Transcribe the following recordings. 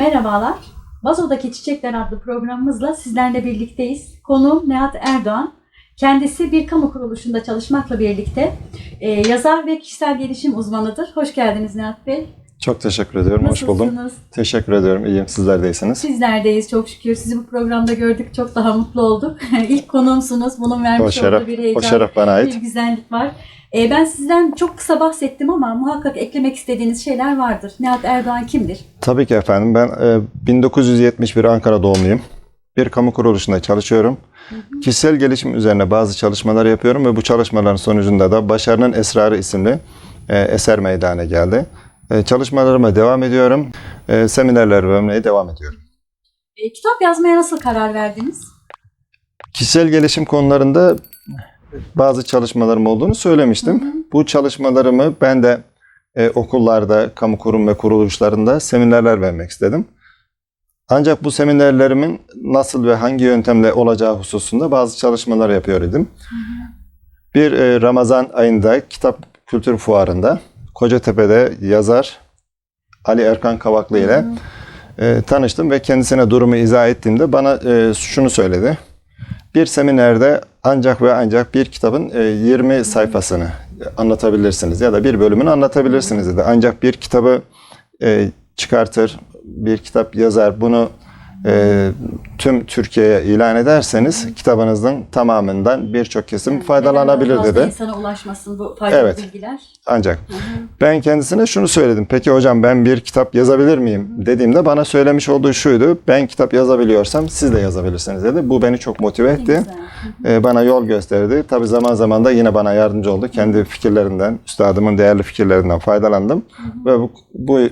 Merhabalar. Vazo'daki Çiçekler adlı programımızla sizlerle birlikteyiz. Konuğum Nihat Erdoğan. Kendisi bir kamu kuruluşunda çalışmakla birlikte e, yazar ve kişisel gelişim uzmanıdır. Hoş geldiniz Nihat Bey. Çok teşekkür ediyorum. Hoş buldum. Nasılsınız? Teşekkür ediyorum. İyiyim. Sizler. Sizlerdeyiz çok şükür. Sizi bu programda gördük. Çok daha mutlu olduk. İlk konuğumsunuz. Bunun O vermiş şeref, olduğu bir o heyecan, şeref bana ait. bir güzellik var. E, ben sizden çok kısa bahsettim ama muhakkak eklemek istediğiniz şeyler vardır. Nihat Erdoğan kimdir? Tabii ki efendim. Ben e, 1971 Ankara doğumluyum. Bir kamu kuruluşunda çalışıyorum. Kişisel gelişim üzerine bazı çalışmalar yapıyorum ve bu çalışmaların sonucunda da Başarının Esrarı isimli e, eser meydana geldi. E, çalışmalarıma devam ediyorum. E, seminerler vermeye devam ediyorum. E, kitap yazmaya nasıl karar verdiniz? Kişisel gelişim konularında bazı çalışmalarım olduğunu söylemiştim. Bu çalışmalarımı ben de e, okullarda, kamu kurum ve kuruluşlarında seminerler vermek istedim. Ancak bu seminerlerimin nasıl ve hangi yöntemle olacağı hususunda bazı çalışmalar yapıyor idim. Bir e, Ramazan ayında kitap kültür fuarında Kocatepe'de yazar Ali Erkan Kavaklı ile e, tanıştım ve kendisine durumu izah ettiğimde bana e, şunu söyledi. Bir seminerde ancak ve ancak bir kitabın e, 20 sayfasını anlatabilirsiniz ya da bir bölümünü anlatabilirsiniz dedi. Ancak bir kitabı e, çıkartır, bir kitap yazar, bunu e, tüm Türkiye'ye ilan ederseniz kitabınızın tamamından birçok kesim faydalanabilir dedi. insana ulaşmasın bu faydalı Evet. bilgiler. Ancak ben kendisine şunu söyledim. Peki hocam ben bir kitap yazabilir miyim? Dediğimde bana söylemiş olduğu şuydu. Ben kitap yazabiliyorsam siz de yazabilirsiniz dedi. Bu beni çok motive Ne etti. güzel. Ee, bana yol gösterdi. Tabii zaman zaman da yine bana yardımcı oldu. Kendi fikirlerinden, üstadımın değerli fikirlerinden faydalandım. Ve bu, bu e,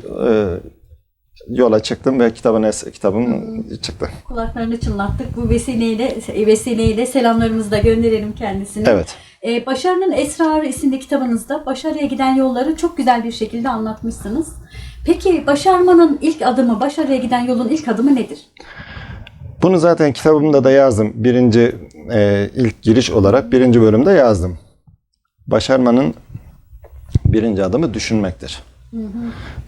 yola çıktım ve kitabın es- kitabım çıktı. Kulaklarını çınlattık. Bu vesileyle vesileyle selamlarımızı da gönderelim kendisine. Evet. Ee, Başarının Esrarı isimli kitabınızda başarıya giden yolları çok güzel bir şekilde anlatmışsınız. Peki başarmanın ilk adımı, başarıya giden yolun ilk adımı nedir? Bunu zaten kitabımda da yazdım. Birinci e, ilk giriş olarak birinci bölümde yazdım. Başarmanın birinci adımı düşünmektir.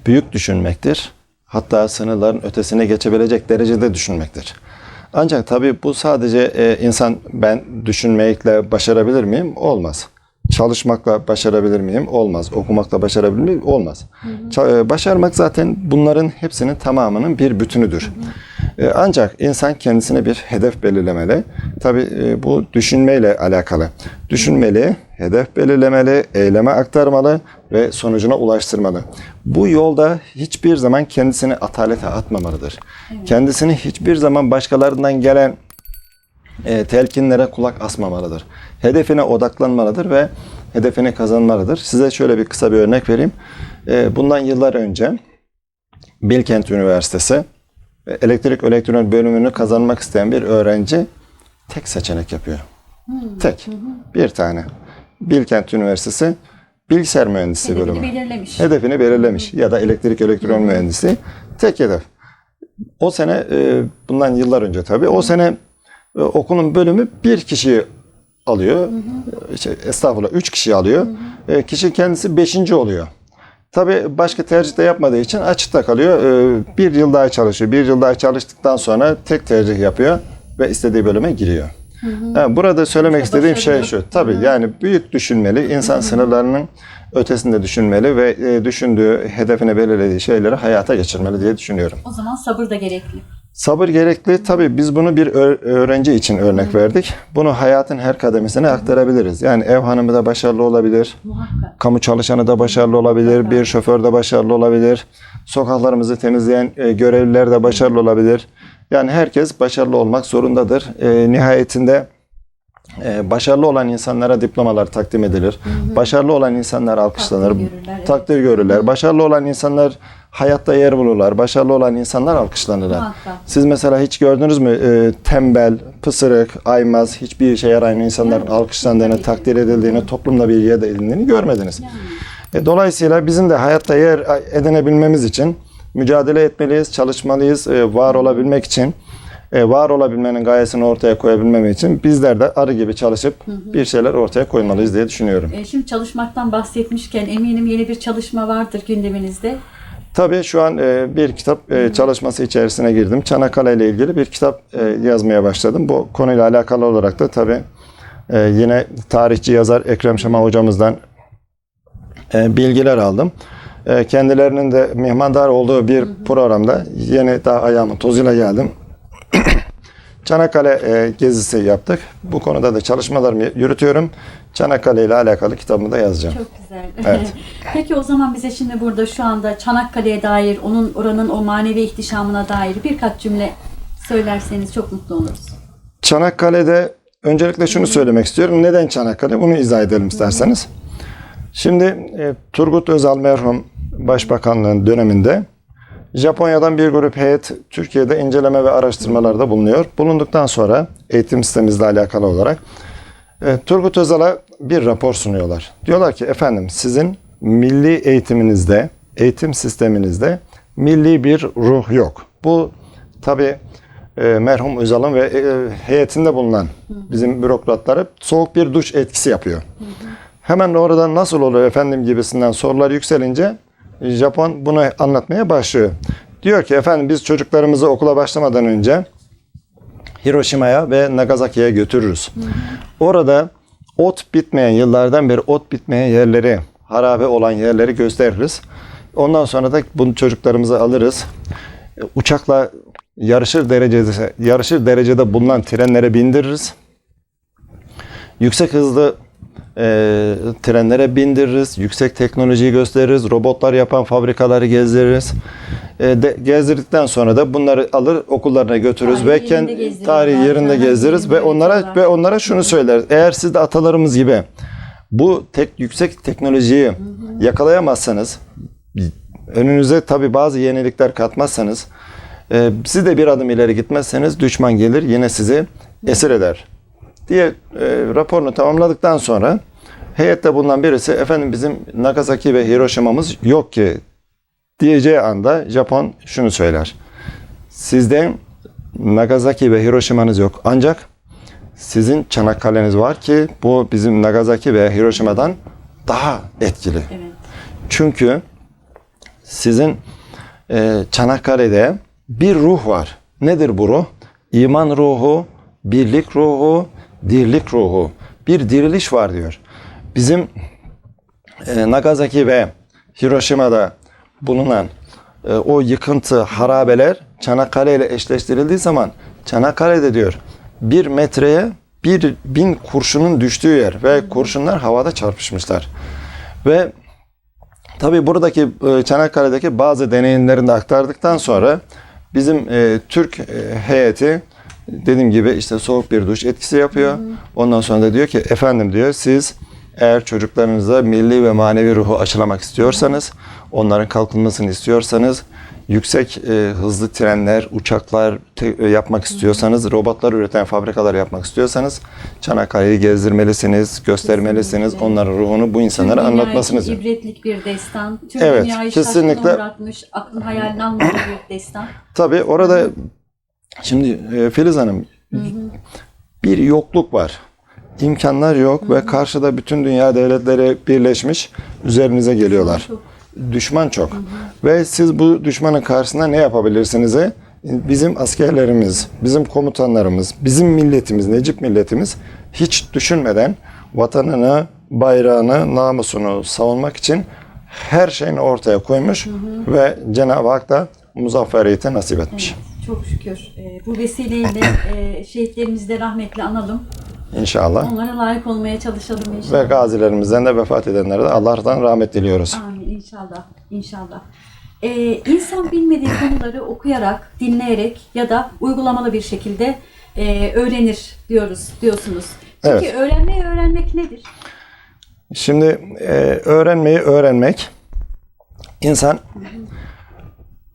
Büyük düşünmektir. Hatta sınırların ötesine geçebilecek derecede düşünmektir. Ancak tabii bu sadece e, insan ben düşünmekle başarabilir miyim? Olmaz. Çalışmakla başarabilir miyim? Olmaz. Okumakla başarabilir miyim? Olmaz. Ça- e, başarmak zaten bunların hepsinin tamamının bir bütünüdür. E, Ancak insan kendisine bir hedef belirlemeli. Tabii bu düşünmeyle alakalı. Düşünmeli, hedef belirlemeli, eyleme aktarmalı ve sonucuna ulaştırmalı. Bu yolda hiçbir zaman kendisini atalete atmamalıdır. Kendisini hiçbir zaman başkalarından gelen e, telkinlere kulak asmamalıdır. Hedefine odaklanmalıdır ve hedefini kazanmalıdır. Size şöyle bir kısa bir örnek vereyim. E, bundan yıllar önce Bilkent Üniversitesi elektrik elektronik bölümünü kazanmak isteyen bir öğrenci tek seçenek yapıyor. Tek. Bir tane. Bilkent Üniversitesi bilgisayar mühendisliği Hedefini bölümü. belirlemiş. Hedefini belirlemiş. Ya da elektrik elektronik mühendisi tek hedef. O sene e, bundan yıllar önce tabii o sene e, okulun bölümü bir kişiyi alıyor. E, Şey, estağfurullah üç kişi alıyor. E, kişi kendisi beşinci oluyor. Tabii başka tercih de yapmadığı için açıkta kalıyor. E, bir yıl daha çalışıyor. Bir yıl daha çalıştıktan sonra tek tercih yapıyor ve istediği bölüme giriyor. Ha, burada söylemek istediğim şey şu. Tabii yani büyük düşünmeli. insan sınırlarının ötesinde düşünmeli ve e, düşündüğü, hedefine belirlediği şeyleri hayata geçirmeli diye düşünüyorum. O zaman sabır da gerekli. Sabır gerekli. Tabii biz bunu bir öğrenci için örnek verdik. Bunu hayatın her kademesine aktarabiliriz. Yani ev hanımı da başarılı olabilir. Muhakkak. Kamu çalışanı da başarılı olabilir. Bir şoför de başarılı olabilir. Sokaklarımızı temizleyen e, görevliler de başarılı olabilir. Yani herkes başarılı olmak zorundadır. E, nihayetinde e, başarılı olan insanlara diplomalar takdim edilir. Başarılı olan insanlar alkışlanır. Takdir görürler, evet. Takdir görürler. Başarılı olan insanlar hayatta yer bulurlar. Başarılı olan insanlar alkışlanırlar. Muhakkak. Siz mesela hiç gördünüz mü e, tembel, pısırık, aymaz, hiçbir işe yarayan insanların Yani, alkışlandığını, ki. takdir edildiğini, toplumda bir yer edildiğini görmediniz. Yani. E, dolayısıyla bizim de hayatta yer edinebilmemiz için mücadele etmeliyiz, çalışmalıyız, e, var olabilmek için. e, var olabilmenin gayesini ortaya koyabilmem için bizler de arı gibi çalışıp bir şeyler ortaya koymalıyız diye düşünüyorum. E, şimdi çalışmaktan bahsetmişken eminim yeni bir çalışma vardır gündeminizde. Tabii şu an e, bir kitap e, çalışması içerisine girdim. Çanakkale ile ilgili bir kitap e, yazmaya başladım. Bu konuyla alakalı olarak da tabii e, yine tarihçi yazar Ekrem Şema hocamızdan e, bilgiler aldım. E, kendilerinin de mihmandar olduğu bir programda yeni daha ayağımın tozuyla geldim. Çanakkale e, gezisi yaptık. Bu konuda da çalışmalarımı yürütüyorum. Çanakkale ile alakalı kitabımı da yazacağım. Çok güzel. Evet. Peki o zaman bize şimdi burada şu anda Çanakkale'ye dair, onun oranın o manevi ihtişamına dair birkaç cümle söylerseniz çok mutlu oluruz. Çanakkale'de öncelikle şunu söylemek istiyorum. Neden Çanakkale? Bunu izah edelim isterseniz. Şimdi e, Turgut Özal merhum Başbakanlığın döneminde Japonya'dan bir grup heyet Türkiye'de inceleme ve araştırmalarda bulunuyor. Bulunduktan sonra eğitim sistemimizle alakalı olarak e, Turgut Özal'a bir rapor sunuyorlar. Diyorlar ki efendim sizin milli eğitiminizde, eğitim sisteminizde milli bir ruh yok. Bu tabi merhum Özal'ın ve e, heyetinde bulunan bizim bürokratları soğuk bir duş etkisi yapıyor. Hemen oradan nasıl olur efendim gibisinden sorular yükselince Japon bunu anlatmaya başlıyor. Diyor ki efendim biz çocuklarımızı okula başlamadan önce Hiroşima'ya ve Nagasaki'ye götürürüz. Orada ot bitmeyen yıllardan beri ot bitmeyen yerleri, harabe olan yerleri gösteririz. Ondan sonra da bunu çocuklarımızı alırız. Uçakla yarışır derecede yarışır derecede bulunan trenlere bindiririz. Yüksek hızlı e, trenlere bindiririz. Yüksek teknolojiyi gösteririz. Robotlar yapan fabrikaları gezdiririz. E, de, gezdirdikten sonra da bunları alır okullarına götürürüz Tarihi ve kendi tarihi yerinde gezdiririz ve onlara ve onlara şunu söyler. Eğer siz de atalarımız gibi bu tek yüksek teknolojiyi yakalayamazsanız önünüze tabi bazı yenilikler katmazsanız e, siz de bir adım ileri gitmezseniz düşman gelir yine sizi esir eder diye e, raporunu tamamladıktan sonra heyette bulunan birisi efendim bizim Nagasaki ve Hiroşima'mız yok ki diyeceği anda Japon şunu söyler. Sizde Nagasaki ve Hiroşima'nız yok. Ancak sizin Çanakkale'niz var ki bu bizim Nagasaki ve Hiroşima'dan daha etkili. Evet. Çünkü sizin e, Çanakkale'de bir ruh var. Nedir bu ruh? İman ruhu, birlik ruhu, dirlik ruhu. Bir diriliş var diyor. Bizim e, Nagasaki ve Hiroşima'da bulunan e, o yıkıntı, harabeler Çanakkale ile eşleştirildiği zaman Çanakkale'de diyor bir metreye bir bin kurşunun düştüğü yer ve kurşunlar havada çarpışmışlar. Ve Tabii buradaki e, Çanakkale'deki bazı deneyimlerini de aktardıktan sonra bizim e, Türk e, heyeti dediğim gibi işte soğuk bir duş etkisi yapıyor. Ondan sonra da diyor ki efendim diyor siz eğer çocuklarınıza milli ve manevi ruhu aşılamak istiyorsanız, onların kalkınmasını istiyorsanız, yüksek e, hızlı trenler, uçaklar te- e, yapmak istiyorsanız, robotlar üreten fabrikalar yapmak istiyorsanız Çanakkale'yi gezdirmelisiniz, göstermelisiniz. Kesinlikle. Onların ruhunu bu insanlara Tüm anlatmasınız. için ibretlik bir destan. Tüm Evet, dünyayı kesinlikle. uğratmış, aklın hayalini almadığı bir destan. Tabii orada şimdi e, Filiz Hanım bir yokluk var. İmkanlar yok ve karşıda bütün dünya devletleri birleşmiş üzerinize geliyorlar. Çok. Düşman çok. Ve siz bu düşmanın karşısında ne yapabilirsiniz? Bizim askerlerimiz, bizim komutanlarımız, bizim milletimiz, Necip milletimiz hiç düşünmeden vatanını, bayrağını, namusunu savunmak için her şeyini ortaya koymuş ve Cenab-ı Hak da muzafferiyeti nasip etmiş. Evet, çok şükür. Ee, bu vesileyle e, şehitlerimizi de rahmetle analım. İnşallah. Onlara layık olmaya çalışalım Ve inşallah. gazilerimizden de vefat edenlere de Allah'tan rahmet diliyoruz. Amin inşallah. İnşallah. Ee, insan bilmediği konuları okuyarak, dinleyerek ya da uygulamalı bir şekilde e, öğrenir diyoruz, diyorsunuz. Peki Evet. öğrenmeyi öğrenmek nedir? Şimdi e, öğrenmeyi öğrenmek insan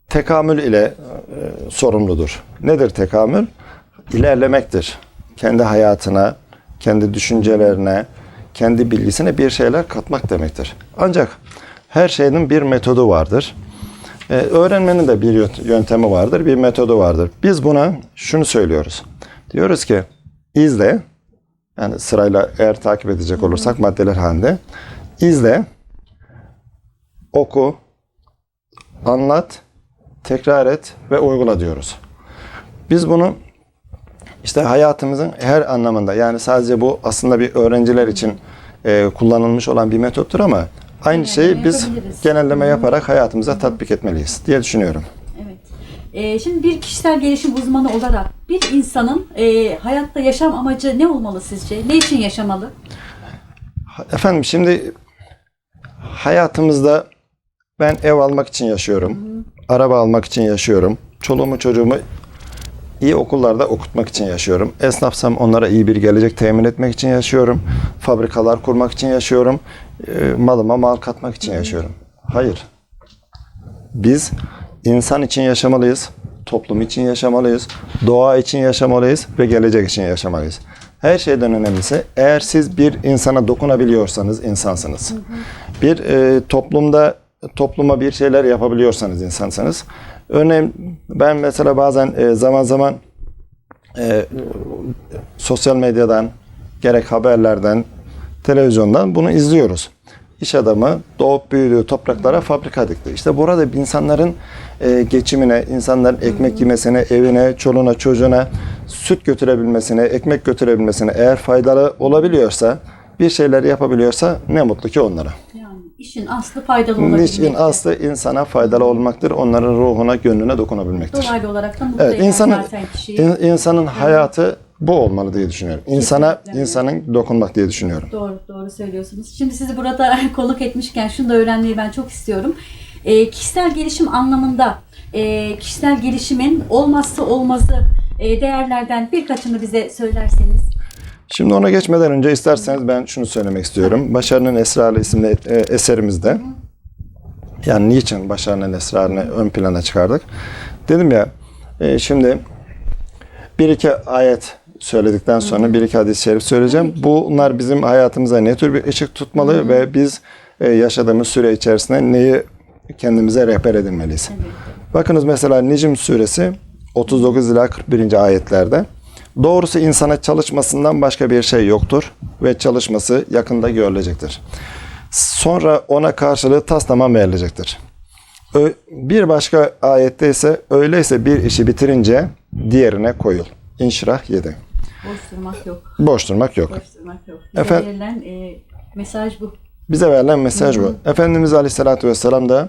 tekamül ile e, sorumludur. Nedir tekamül? İlerlemektir. Kendi hayatına, kendi düşüncelerine, kendi bilgisine bir şeyler katmak demektir. Ancak her şeyin bir metodu vardır. E, öğrenmenin de bir yö- yöntemi vardır, bir metodu vardır. Biz buna şunu söylüyoruz. Diyoruz ki izle, yani sırayla eğer takip edecek olursak maddeler halinde izle, oku, anlat, tekrar et ve uygula diyoruz. Biz bunu işte hayatımızın her anlamında yani sadece bu aslında bir öğrenciler için e, kullanılmış olan bir metottur ama aynı şeyi biz genelleme yaparak hayatımıza tatbik etmeliyiz diye düşünüyorum. Evet. Ee, şimdi bir kişisel gelişim uzmanı olarak bir insanın e, hayatta yaşam amacı ne olmalı sizce? Ne için yaşamalı? Efendim şimdi hayatımızda ben ev almak için yaşıyorum. Araba almak için yaşıyorum. Çoluğumu çocuğumu iyi okullarda okutmak için yaşıyorum. Esnafsam onlara iyi bir gelecek temin etmek için yaşıyorum. Fabrikalar kurmak için yaşıyorum. E, Malıma mal katmak için yaşıyorum. Hayır. Biz insan için yaşamalıyız. Toplum için yaşamalıyız. Doğa için yaşamalıyız ve gelecek için yaşamalıyız. Her şeyden önemlisi eğer siz bir insana dokunabiliyorsanız insansınız. Bir e, toplumda topluma bir şeyler yapabiliyorsanız insansınız. Örneğin ben mesela bazen e, zaman zaman e, sosyal medyadan gerek haberlerden televizyondan bunu izliyoruz. İş adamı doğup büyüdüğü topraklara fabrika dikti. İşte burada insanların e, geçimine, insanların ekmek yemesine, evine, çoluğuna, çocuğuna süt götürebilmesine, ekmek götürebilmesine eğer faydalı olabiliyorsa, bir şeyler yapabiliyorsa ne mutlu ki onlara. Yani işin aslı faydalı olabilmek. İşin aslı insana faydalı olmaktır. Onların ruhuna, gönlüne dokunabilmektir. Dolaylı olarak da Evet, insanın zaten kişiyi. in- insanın hayatı bu olmalı diye düşünüyorum. İnsana Kesinlikle. insanın dokunmak diye düşünüyorum. Doğru, doğru söylüyorsunuz. Şimdi sizi burada konuk etmişken şunu da öğrenmeyi ben çok istiyorum. E, kişisel gelişim anlamında e, kişisel gelişimin olmazsa olmazı e, değerlerden birkaçını bize söylerseniz. Şimdi ona geçmeden önce isterseniz ben şunu söylemek istiyorum. Başarının Esrarı isimli e, eserimizde yani niçin başarının esrarını ön plana çıkardık? Dedim ya e, şimdi bir iki ayet söyledikten sonra bir iki hadis-i şerif söyleyeceğim. Bunlar bizim hayatımıza ne tür bir ışık tutmalı ve biz e, yaşadığımız süre içerisinde neyi kendimize rehber edinmeliyiz? Bakınız mesela Necm suresi 39 ila 41. ayetlerde Doğrusu insana çalışmasından başka bir şey yoktur ve çalışması yakında görülecektir. Sonra ona karşılığı tas tamam verilecektir. Bir başka ayette ise öyleyse bir işi bitirince diğerine koyul. İnşirah 7. Boş durmak yok. Boş durmak yok. Boş durmak yok. Bize Efendim? verilen e, mesaj bu. Bize verilen mesaj bu. Efendimiz Aleyhisselatü Vesselam da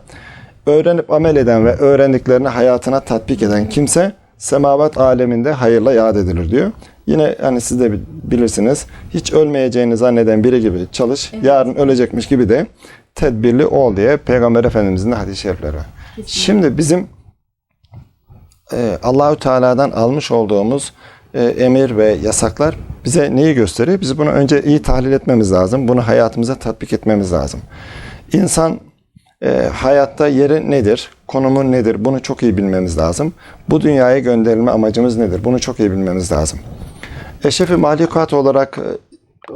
öğrenip amel eden ve öğrendiklerini hayatına tatbik eden kimse semavat aleminde hayırla yad edilir diyor. Yine hani siz de bi- bilirsiniz hiç ölmeyeceğini zanneden biri gibi çalış. Yarın ölecekmiş gibi de tedbirli ol diye Peygamber Efendimizin de hadis-i şerifleri var. Şimdi bizim e, Allahü Teala'dan almış olduğumuz e, emir ve yasaklar bize neyi gösteriyor? Biz bunu önce iyi tahlil etmemiz lazım. Bunu hayatımıza tatbik etmemiz lazım. İnsan e, hayatta yeri nedir? Konumu nedir? Bunu çok iyi bilmemiz lazım. Bu dünyaya gönderilme amacımız nedir? Bunu çok iyi bilmemiz lazım. Eşrefi mahlukat olarak e,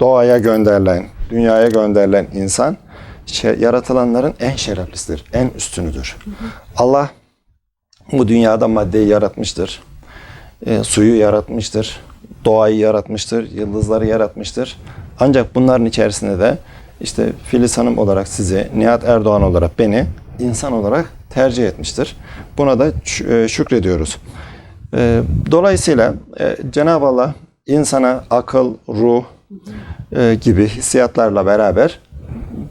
doğaya gönderilen, dünyaya gönderilen insan şey, yaratılanların en şereflisidir, en üstünüdür. Allah bu dünyada maddeyi yaratmıştır. E, suyu yaratmıştır. Doğayı yaratmıştır. Yıldızları yaratmıştır. Ancak bunların içerisinde de işte Filiz Hanım olarak sizi, Nihat Erdoğan olarak beni insan olarak tercih etmiştir. Buna da e, şükrediyoruz. E, Dolayısıyla e, Cenab-ı Allah insana akıl, ruh gibi hissiyatlarla beraber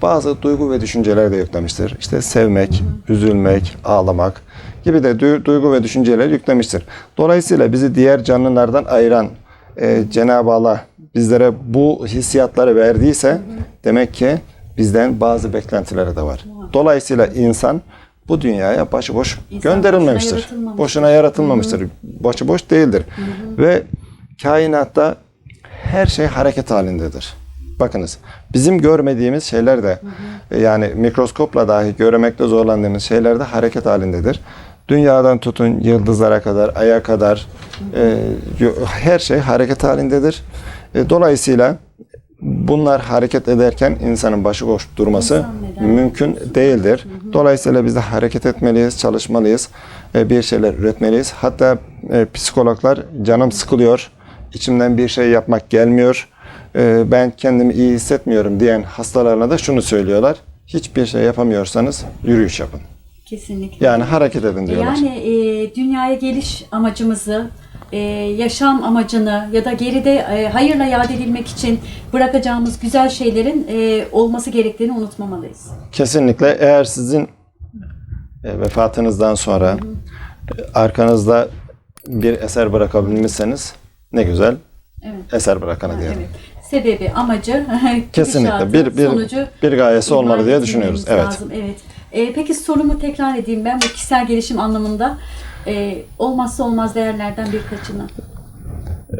bazı duygu ve düşünceler de yüklemiştir. İşte sevmek, üzülmek, ağlamak gibi de du- duygu ve düşünceler yüklemiştir. Dolayısıyla bizi diğer canlılardan ayıran Cenab-ı Allah bizlere bu hissiyatları verdiyse demek ki bizden bazı beklentileri de var. Dolayısıyla insan bu dünyaya başıboş İnsan gönderilmemiştir. boşuna yaratılmamıştır. Boşuna yaratılmamıştır. Başıboş değildir. Ve kainatta her şey hareket halindedir. Bakınız bizim görmediğimiz şeyler de e, yani mikroskopla dahi görmekte zorlandığımız şeyler de hareket halindedir. Dünyadan tutun yıldızlara kadar, aya kadar e, yo- her şey hareket halindedir. E, dolayısıyla bunlar hareket ederken insanın başıboş durması İnsan neden? mümkün değildir. Dolayısıyla biz de hareket etmeliyiz, çalışmalıyız, e, bir şeyler üretmeliyiz. Hatta e, psikologlar canım sıkılıyor, içimden bir şey yapmak gelmiyor, ben kendimi iyi hissetmiyorum diyen hastalarına da şunu söylüyorlar. Hiçbir şey yapamıyorsanız yürüyüş yapın. Kesinlikle. Yani hareket edin diyorlar. Yani e, dünyaya geliş amacımızı, e, yaşam amacını ya da geride e, hayırla yad edilmek için bırakacağımız güzel şeylerin e, olması gerektiğini unutmamalıyız. Kesinlikle eğer sizin e, vefatınızdan sonra e, arkanızda bir eser bırakabilmişseniz ne güzel Evet. eser bırakanı diyelim. Evet. Sebebi, amacı, Kesinlikle bir bir sonucu bir gayesi olmalı diye düşünüyoruz. Evet. Lazım, evet. E, peki sorumu tekrar edeyim ben bu kişisel gelişim anlamında e, olmazsa olmaz değerlerden birkaçını.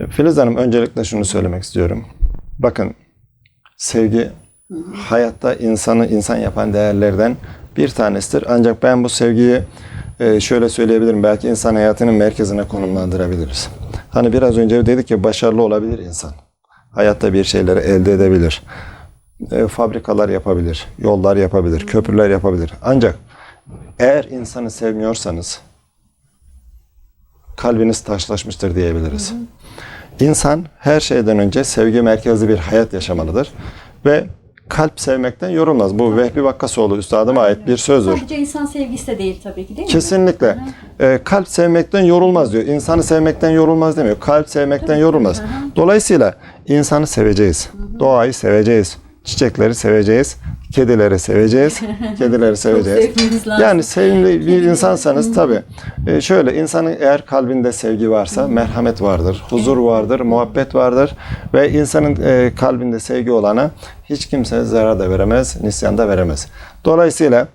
Filiz Hanım öncelikle şunu söylemek istiyorum. Bakın sevgi hayatta insanı insan yapan değerlerden bir tanesidir. Ancak ben bu sevgiyi e, şöyle söyleyebilirim. Belki insan hayatının merkezine konumlandırabiliriz. Hani biraz önce dedik ki başarılı olabilir insan. Hayatta bir şeyleri elde edebilir. E, fabrikalar yapabilir, yollar yapabilir, köprüler yapabilir. Ancak eğer insanı sevmiyorsanız kalbiniz taşlaşmıştır diyebiliriz. İnsan her şeyden önce sevgi merkezli bir hayat yaşamalıdır ve kalp sevmekten yorulmaz. Bu Vehbi Vakkasoğlu üstadıma ait bir sözdür. Sadece insan sevgisi de değil tabii ki değil mi? Kesinlikle. Ee, kalp sevmekten yorulmaz diyor. İnsanı sevmekten yorulmaz demiyor. Kalp sevmekten yorulmaz. Dolayısıyla insanı seveceğiz. Doğayı seveceğiz. Çiçekleri seveceğiz. Kedileri seveceğiz. Kedileri seveceğiz. Yani sevimli bir insansanız tabii. e, şöyle insanın eğer kalbinde sevgi varsa merhamet vardır, huzur vardır, muhabbet vardır ve insanın e, kalbinde sevgi olana hiç kimse zarar da veremez, nisyan da veremez. Dolayısıyla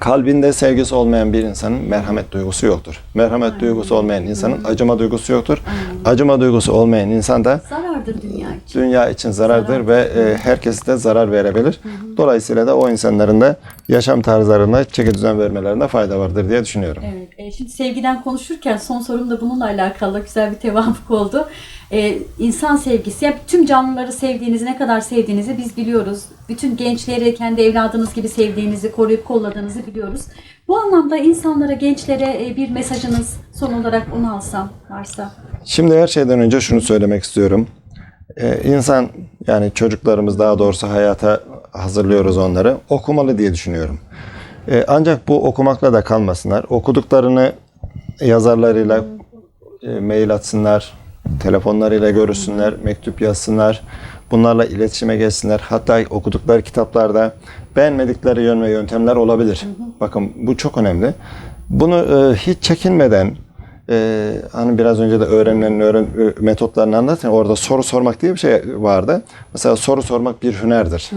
kalbinde sevgisi olmayan bir insanın merhamet duygusu yoktur. Merhamet duygusu olmayan insanın acıma duygusu yoktur. Acıma duygusu olmayan insan da Zarardır dünya için. dünya için zarardır ve e, herkese de zarar verebilir. Dolayısıyla da o insanların da yaşam tarzlarına çeki düzen vermelerinde fayda vardır diye düşünüyorum. Evet. E, şimdi sevgiden konuşurken son sorum da bununla alakalı güzel bir tevafuk oldu. E, insan sevgisi. Ya tüm canlıları sevdiğinizi, ne kadar sevdiğinizi biz biliyoruz. Bütün gençleri kendi evladınız gibi sevdiğinizi, koruyup kolladığınızı biliyoruz. Bu anlamda insanlara, gençlere e, bir mesajınız son olarak onu alsam varsa. Şimdi her şeyden önce şunu söylemek istiyorum. Ee, insan yani çocuklarımız daha doğrusu hayata hazırlıyoruz onları. Okumalı diye düşünüyorum. Ee, ancak bu okumakla da kalmasınlar. Okuduklarını yazarlarıyla e, mail atsınlar, telefonlarıyla görüşsünler, mektup yazsınlar. Bunlarla iletişime geçsinler. Hatta okudukları kitaplarda beğenmedikleri yön ve yöntemler olabilir. Bakın bu çok önemli. Bunu e, hiç çekinmeden e, hani biraz önce de öğrenilen öğren, metotlarını anlatın. Orada soru sormak diye bir şey vardı. Mesela soru sormak bir hünerdir.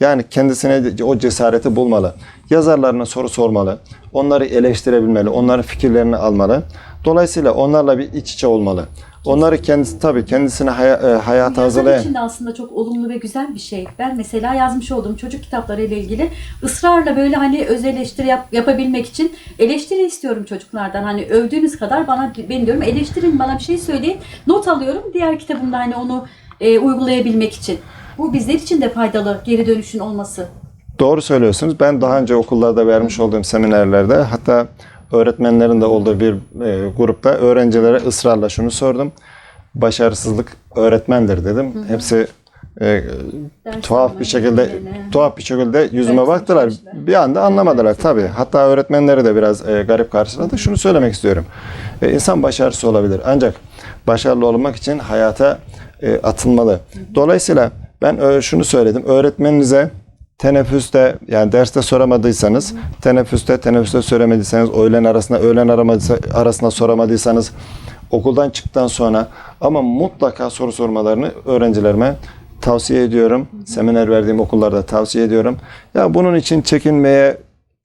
Yani kendisine o cesareti bulmalı. Yazarlarına soru sormalı. Onları eleştirebilmeli. Onların fikirlerini almalı. Dolayısıyla onlarla bir iç içe olmalı. Onları kendisi tabii kendisine haya, e, hayata hazırlayan için de aslında çok olumlu ve güzel bir şey. Ben mesela yazmış olduğum çocuk kitapları ile ilgili ısrarla böyle hani öz eleştiri yap- yapabilmek için eleştiri istiyorum çocuklardan. Hani övdüğünüz kadar bana ben diyorum eleştirin bana bir şey söyleyin. Not alıyorum diğer kitabımda hani onu e, uygulayabilmek için. Bu bizler için de faydalı geri dönüşün olması. Doğru söylüyorsunuz. Ben daha önce okullarda vermiş olduğum seminerlerde hatta öğretmenlerin de olduğu bir e, grupta öğrencilere ısrarla şunu sordum. Başarısızlık öğretmendir dedim. Hepsi e, Ders tuhaf bir şekilde bilmene. tuhaf bir şekilde yüzüme Evet, baktılar. sonuçta. Bir anda anlamadılar tabii. Hatta öğretmenleri de biraz e, garip karşıladı. Şunu söylemek istiyorum. E, insan başarısız olabilir. Ancak başarılı olmak için hayata e, atılmalı. Dolayısıyla ben e, şunu söyledim. Öğretmeninize teneffüste yani derste soramadıysanız, teneffüste teneffüste söylemediyseniz, öğlen arasında öğlen aramadıysa, arasında soramadıysanız, okuldan çıktıktan sonra ama mutlaka soru sormalarını öğrencilerime tavsiye ediyorum. Seminer verdiğim okullarda tavsiye ediyorum. Ya bunun için çekinmeye,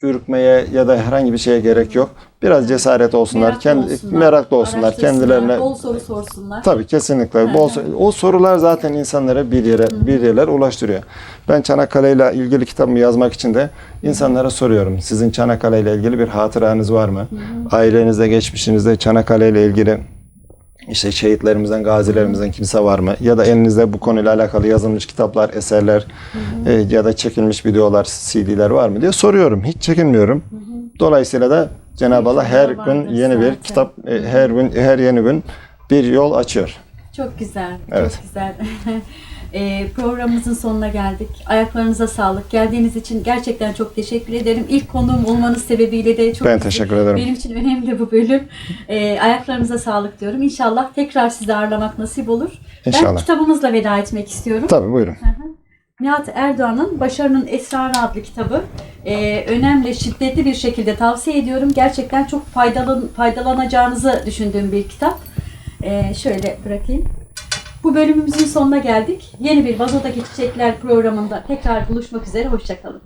ürkmeye ya da herhangi bir şeye gerek yok. Biraz cesaret olsunlar, Meraklı kendi olsunlar, meraklı olsunlar, kendilerine Bol soru sorsunlar. Tabii kesinlikle. Bol, o sorular zaten insanları bir yere bir yerler ulaştırıyor. Ben Çanakkale ile ilgili kitabımı yazmak için de insanlara soruyorum. Sizin Çanakkale ile ilgili bir hatıranız var mı? Ailenizde, geçmişinizde Çanakkale ile ilgili işte şehitlerimizden, gazilerimizden kimse var mı? Ya da elinizde bu konuyla alakalı yazılmış kitaplar, eserler e, ya da çekilmiş videolar, CD'ler var mı diye soruyorum. Hiç çekinmiyorum. Dolayısıyla da Cenab-ı Allah her gün yeni bir zaten. kitap, e, her gün her yeni gün bir yol açıyor. Çok güzel, Evet. çok güzel. Ee, programımızın sonuna geldik. Ayaklarınıza sağlık. Geldiğiniz için gerçekten çok teşekkür ederim. İlk konuğum olmanız sebebiyle de çok Ben teşekkür ederim. benim için önemli bu bölüm. Ee, ayaklarınıza sağlık diyorum. İnşallah tekrar sizi ağırlamak nasip olur. Ben İnşallah. kitabımızla veda etmek istiyorum. Tabii buyurun. Hı hı. Nihat Erdoğan'ın Başarının Esrarı adlı kitabı e, önemli, şiddetli bir şekilde tavsiye ediyorum. Gerçekten çok faydalan, faydalanacağınızı düşündüğüm bir kitap. E, şöyle bırakayım. Bu bölümümüzün sonuna geldik. Yeni bir Vazodaki Çiçekler programında tekrar buluşmak üzere. Hoşçakalın.